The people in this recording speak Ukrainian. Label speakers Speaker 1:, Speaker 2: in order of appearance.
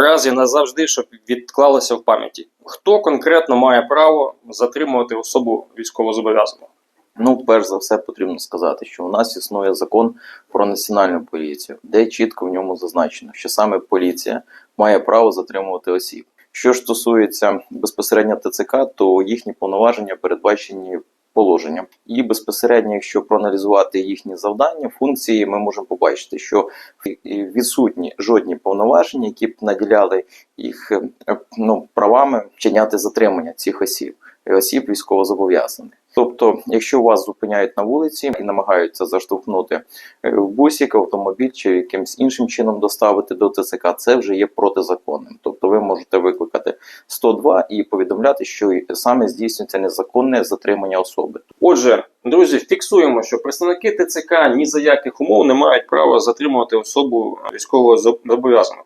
Speaker 1: раз і назавжди, щоб відклалося в пам'яті. Хто конкретно має право затримувати особу військовозобов'язаного?
Speaker 2: Ну, перш за все, потрібно сказати, що у нас існує закон про національну поліцію, де чітко в ньому зазначено, що саме поліція має право затримувати осіб. Що стосується безпосередньо ТЦК, то їхні повноваження передбачені положенням. І безпосередньо, якщо проаналізувати їхні завдання, функції, ми можемо побачити, що відсутні жодні повноваження, які б наділяли їх е, ну, правами вчиняти затримання цих осіб, е, осіб військовозобов'язаних. Тобто, якщо вас зупиняють на вулиці і намагаються заштовхнути е, в бусик, автомобіль чи якимось іншим чином доставити до ТЦК, це вже є протизаконним. Тобто, ви можете викликати 102 і повідомляти, що саме здійснюється незаконне затримання особи.
Speaker 1: Отже, друзі, фіксуємо, що представники ТЦК ні за яких умов не мають права затримувати особу військового зобов'язаного.